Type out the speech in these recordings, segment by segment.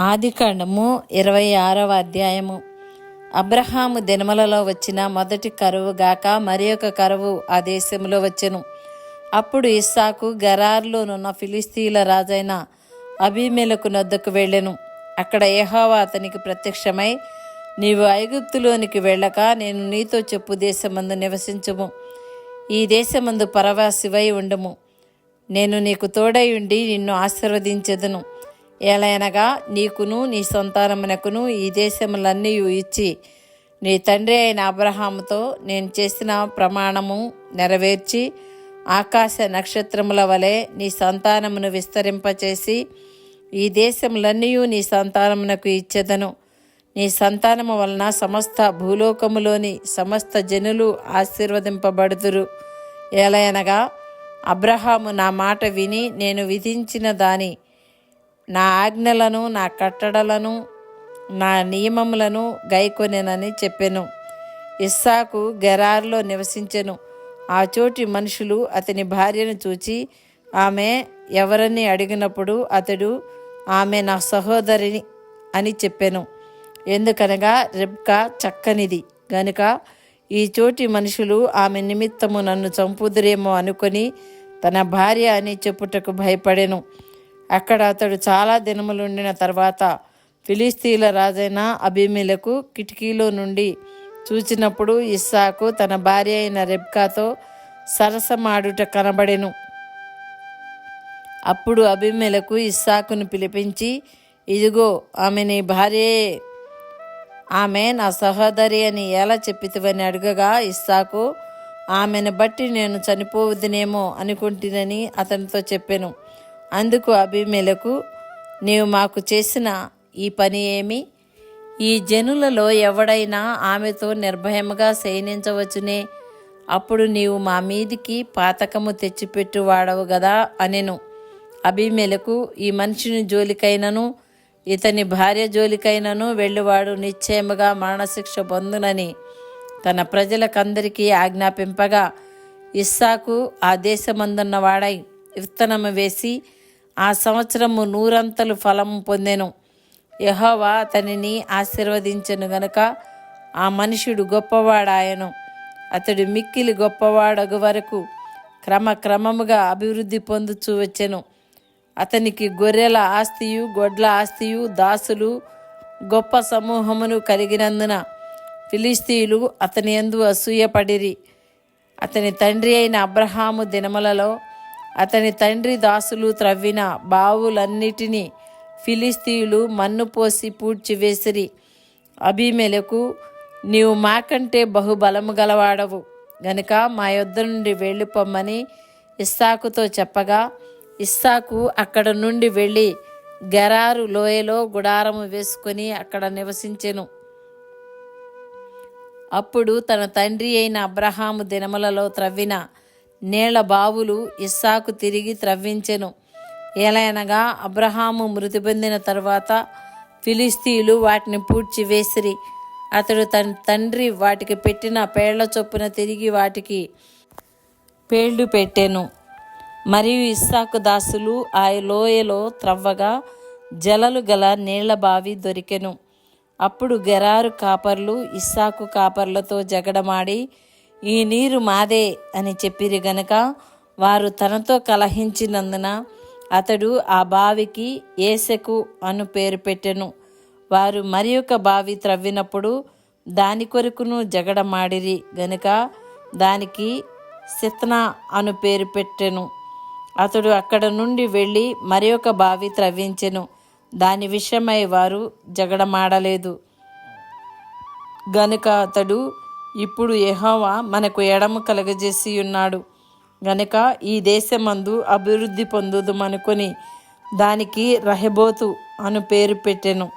ఆదికాండము ఇరవై ఆరవ అధ్యాయము. అబ్రహాము దినమలలో వచ్చిన మొదటి కరువు గాక మరి ఒక కరువు ఆ దేశంలో వచ్చెను. అప్పుడు ఇస్సాకు గరార్లోనున్న ఫిలిస్తీన్ల రాజైన అభిమేలకు నొద్దకు వెళ్ళెను. అక్కడ ఏహోవా అతనికి ప్రత్యక్షమై నీవు ఐగుప్తులోనికి వెళ్ళక నేను నీతో చెప్పు దేశమందు నివసించుము. ఈ దేశమందు పరవాసివై ఉండుము. నేను నీకు తోడై ఉండి నిన్ను ఆశీర్వదించెదను. ఏలైనగా నీకును నీ సంతానమునకును ఈ దేశములన్నీ ఇచ్చి నీ తండ్రి అయిన అబ్రహాముతో నేను చేసిన ప్రమాణము నెరవేర్చి ఆకాశ నక్షత్రముల వలె నీ సంతానమును విస్తరింపచేసి ఈ దేశములన్నీ నీ సంతానమునకు ఇచ్చేదను. నీ సంతానము వలన సమస్త భూలోకములోని సమస్త జనులు ఆశీర్వదింపబడుదురు. ఏలయనగా అబ్రహాము నా మాట విని నేను విధించిన దాని నా ఆజ్ఞలను నా కట్టడలను నా నియమములను గైకొనెనని చెప్పెను. ఇస్సాకు గెరార్లో నివసించెను. ఆ చోటి మనుషులు అతని భార్యను చూచి ఆమె ఎవరని అడిగినప్పుడు అతడు ఆమె నా సహోదరిని అని చెప్పెను. ఎందుకనగా రెబ్కా చక్కనిది. గనుక ఈ చోటి మనుషులు ఆమె నిమిత్తము నన్ను చంపుదురేమో అనుకొని తన భార్య అని చెప్పుటకు భయపడెను. అక్కడ అతడు చాలా దినములుండిన తర్వాత ఫిలిస్తీన్ల రాజైన అభిమిలకు కిటికీలో నుండి చూచినప్పుడు ఇస్సాకు తన భార్య అయిన రెబ్కాతో సరసమాడుట కనబడెను. అప్పుడు అభిమేలకు ఇస్సాకును పిలిపించి ఇదిగో ఆమె నీ భార్యే. ఆమె నా సహోదరి అని ఎలా చెప్పితివని అడగగా ఇస్సాకు ఆమెను బట్టి నేను చనిపోవద్దునేమో అనుకుంటునని అతనితో చెప్పాను. అందుకు అభిమేలకు నీవు మాకు చేసిన ఈ పని ఏమి? ఈ జనులలో ఎవడైనా ఆమెతో నిర్భయముగా శయనించవచ్చునే? అప్పుడు నీవు మా మీదికి పాతకము తెచ్చిపెట్టు వాడవు గదా అనెను. అభిమేలకు ఈ మనిషిని జోలికైనను ఇతని భార్య జోలికైనను వెళ్ళివాడు నిశ్చయముగా మరణశిక్ష పొందునని తన ప్రజలకందరికీ ఆజ్ఞాపింపగా ఇస్సాకు ఆ దేశమందున్నవాడై విత్తనము వేసి ఆ సంవత్సరము నూరంతలు ఫలము పొందెను. యహోవా అతనిని ఆశీర్వదించెను గనుక ఆ మనుషుడు గొప్పవాడాయను. అతడు మిక్కిలి గొప్పవాడగు వరకు క్రమక్రమముగా అభివృద్ధి పొందుచూ వచ్చెను. అతనికి గొర్రెల ఆస్తియు గొడ్ల ఆస్తియు దాసులు గొప్ప సమూహమును కలిగినందున ఫిలిస్తీయులు అతని ఎందు అసూయపడిరి. అతని తండ్రి అయిన అబ్రహాము దినములలో అతని తండ్రి దాసులు త్రవ్విన బావులన్నిటినీ ఫిలిస్తీయులు మన్ను పోసి పూడ్చివేసిరి. అభిమేలకు నీవు మాకంటే బహుబలము గలవాడవు. గనుక మా యొద్ద నుండి వెళ్ళిపోమ్మని ఇస్సాకుతో చెప్పగా ఇస్సాకు అక్కడ నుండి వెళ్ళి గరారు లోయలో గుడారము వేసుకొని అక్కడ నివసించెను. అప్పుడు తన తండ్రి అయిన అబ్రహాము దినములలో త్రవ్విన నీళ్ళ బావులు ఇస్సాకు తిరిగి త్రవ్వించెను. ఏలైనగా అబ్రహాము మృతి పొందిన తరువాత ఫిలిస్తీయులు వాటిని పూడ్చివేసిరి అతడు తన తండ్రి వాటికి పెట్టిన పేళ్ళ చొప్పున తిరిగి వాటికి పేళ్ళు పెట్టెను. మరియు ఇస్సాకు దాసులు ఆ లోయలో త్రవ్వగా జలలు గల నీళ్ళ బావి దొరికెను. అప్పుడు గెరారు కాపర్లు ఇస్సాకు కాపర్లతో జగడమాడి ఈ నీరు మాదే అని చెప్పిరి గనక వారు తనతో కలహించినందున అతడు ఆ బావికి ఏసెకు అను పేరు పెట్టెను. వారు మరి ఒక బావి త్రవ్వినప్పుడు దాని కొరకును జగడమాడిరి గనుక దానికి సిత్నా అను పేరు పెట్టెను. అతడు అక్కడ నుండి వెళ్ళి మరి ఒక బావి త్రవ్వించెను. దాని విషయమై వారు జగడమాడలేదు. గనుక అతడు ఇప్పుడు యహోవా మనకు ఎడము కలగజేసి ఉన్నాడు గనుక ఈ దేశమందు అభివృద్ధి పొందుదమనుకొని దానికి రహబోతు అను పేరు పెట్టెను.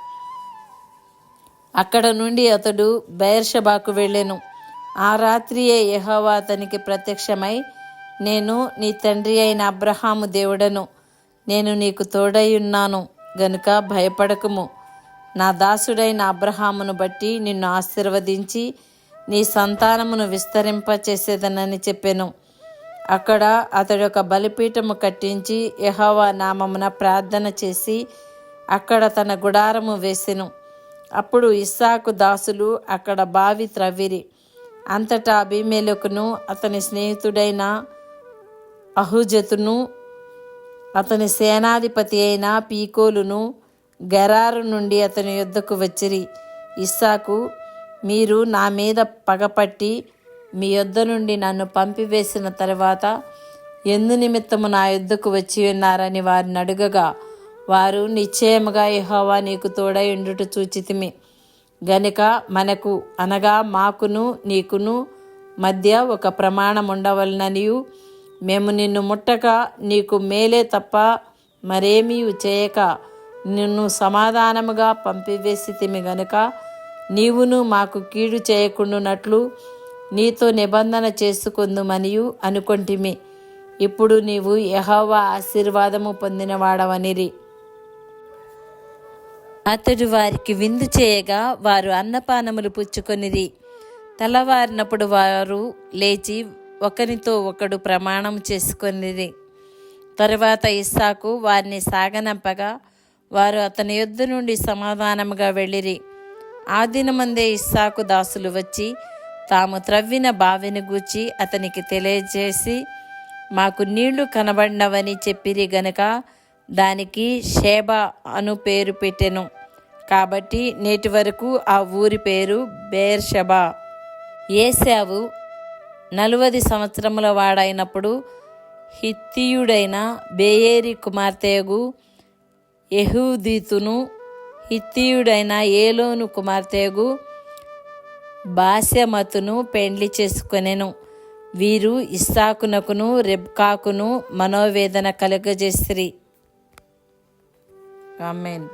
అక్కడ నుండి అతడు బయర్షబాకు వెళ్ళెను. ఆ రాత్రియే యహోవా అతనికి ప్రత్యక్షమై నేను నీ తండ్రి అయిన అబ్రహాము దేవుడను. నేను నీకు తోడై ఉన్నాను గనుక భయపడకుము. నా దాసుడైన అబ్రహామును బట్టి నిన్ను ఆశీర్వదించి నీ సంతానమును విస్తరింపచేసేదనని చెప్పాను. అక్కడ అతడు ఒక బలిపీఠము కట్టించి యహోవా నామమున ప్రార్థన చేసి అక్కడ తన గుడారము వేసెను. అప్పుడు ఇస్సాకు దాసులు అక్కడ బావి త్రవ్విరి. అంతటా అభిమేలకును అతని స్నేహితుడైన అహుజతును అతని సేనాధిపతి అయిన పీకోలును గెరారు నుండి అతని యొద్దకు వచ్చిరి. ఇస్సాకు మీరు నా మీద పగపట్టి మీ యొద్ద నుండి నన్ను పంపివేసిన తర్వాత ఎందు నిమిత్తము నా యుద్ధకు వచ్చి ఉన్నారని వారిని అడుగగా వారు నిశ్చయముగా యెహోవా నీకు తోడై ఉండుట చూచితిమి. గనుక మనకు అనగా మాకును నీకును మధ్య ఒక ప్రమాణం ఉండవలననియు మేము నిన్ను ముట్టక నీకు మేలే తప్ప మరేమీ చేయక నిన్ను సమాధానముగా పంపివేసితిమి గనుక నీవును మాకు కీడు చేయకుండానట్లు నీతో నిబంధన చేసుకుందుమనియు అనుకొంటిమి. ఇప్పుడు నీవు యహోవా ఆశీర్వాదము పొందినవాడవనిరి. అతడు వారికి విందు చేయగా వారు అన్నపానములు పుచ్చుకొనిరి. తెల్లవారినప్పుడు వారు లేచి ఒకరితో ఒకడు ప్రమాణం చేసుకొనిరి. తరువాత ఇస్సాకు వారిని సాగనంపగా వారు అతని యుద్ధ నుండి సమాధానముగా వెళ్ళిరి. ఆ దినమందే ఇస్సాకు దాసులు వచ్చి తాము త్రవ్విన బావిని గూర్చి అతనికి తెలియజేసి మాకు నీళ్ళు కనబడినవని చెప్పిరి గనుక దానికి షేబ అను పేరు పెట్టెను. కాబట్టి నేటి వరకు ఆ ఊరి పేరు బేర్షబా. ఏసావు నలువది సంవత్సరముల వాడైనప్పుడు హిత్తియుడైన బేయేరి కుమార్తెగు యహూదీతును హిత్తియుడైన ఏలోను కుమార్తెగు బాస్యమతును పెండ్లి చేసుకొనెను. వీరు ఇస్సాకునకును రెబ్కాకును మనోవేదన కలుగజేసిరి. ఆమెన్.